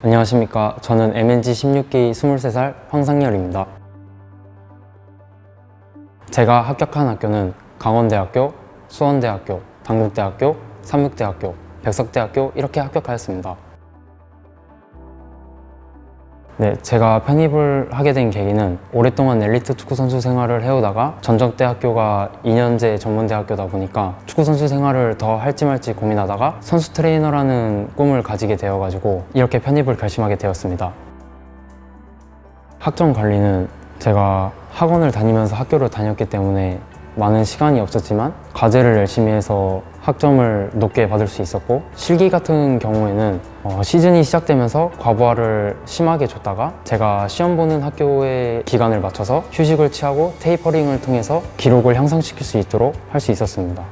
안녕하십니까. 저는 MNG 16기 23살 황상열입니다. 제가 합격한 학교는 강원대학교, 수원대학교, 당국대학교, 삼육대학교, 백석대학교 이렇게 합격하였습니다. 네, 제가 편입을 하게 된 계기는 오랫동안 엘리트 축구 선수 생활을 해오다가 전적대학교가 2년제 전문대학교다 보니까 축구 선수 생활을 더 할지 말지 고민하다가 선수 트레이너라는 꿈을 가지게 되어가지고 이렇게 편입을 결심하게 되었습니다. 학점 관리는 제가 학원을 다니면서 학교를 다녔기 때문에 많은 시간이 없었지만 과제를 열심히 해서 학점을 높게 받을 수 있었고 실기 같은 경우에는 어, 시즌이 시작되면서 과부하를 심하게 줬다가 제가 시험 보는 학교의 기간을 맞춰서 휴식을 취하고 테이퍼링을 통해서 기록을 향상시킬 수 있도록 할 수 있었습니다.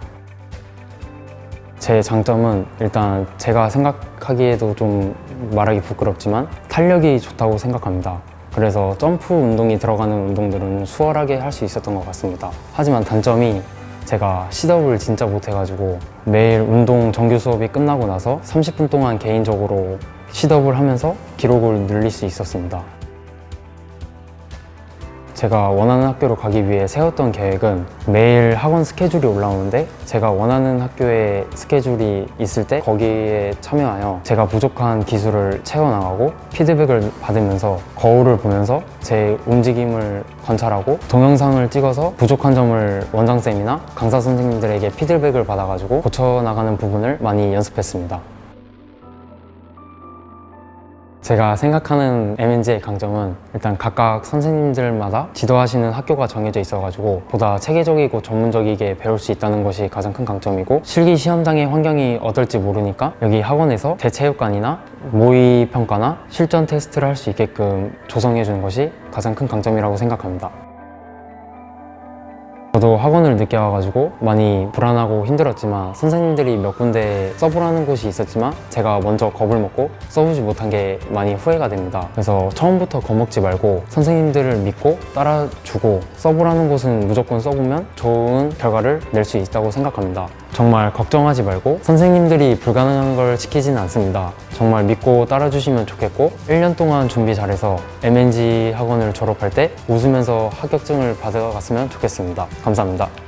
제 장점은 일단 제가 생각하기에도 좀 말하기 부끄럽지만 탄력이 좋다고 생각합니다. 그래서 점프 운동이 들어가는 운동들은 수월하게 할 수 있었던 것 같습니다. 하지만 단점이 제가 시덥을 진짜 못해가지고 매일 운동 정규 수업이 끝나고 나서 30분 동안 개인적으로 시덥을 하면서 기록을 늘릴 수 있었습니다. 제가 원하는 학교로 가기 위해 세웠던 계획은 매일 학원 스케줄이 올라오는데 제가 원하는 학교에 스케줄이 있을 때 거기에 참여하여 제가 부족한 기술을 채워나가고 피드백을 받으면서 거울을 보면서 제 움직임을 관찰하고 동영상을 찍어서 부족한 점을 원장쌤이나 강사 선생님들에게 피드백을 받아가지고 고쳐나가는 부분을 많이 연습했습니다. 제가 생각하는 MNG의 강점은 일단 각각 선생님들마다 지도하시는 학교가 정해져 있어가지고 보다 체계적이고 전문적이게 배울 수 있다는 것이 가장 큰 강점이고 실기 시험장의 환경이 어떨지 모르니까 여기 학원에서 대체육관이나 모의 평가나 실전 테스트를 할 수 있게끔 조성해 주는 것이 가장 큰 강점이라고 생각합니다. 저도 학원을 늦게 와가지고 많이 불안하고 힘들었지만 선생님들이 몇 군데 써보라는 곳이 있었지만 제가 먼저 겁을 먹고 써보지 못한 게 많이 후회가 됩니다. 그래서 처음부터 겁먹지 말고 선생님들을 믿고 따라주고 써보라는 곳은 무조건 써보면 좋은 결과를 낼 수 있다고 생각합니다. 정말 걱정하지 말고 선생님들이 불가능한 걸 시키지는 않습니다. 정말 믿고 따라주시면 좋겠고 1년 동안 준비 잘해서 MNG 학원을 졸업할 때 웃으면서 합격증을 받아갔으면 좋겠습니다. 감사합니다.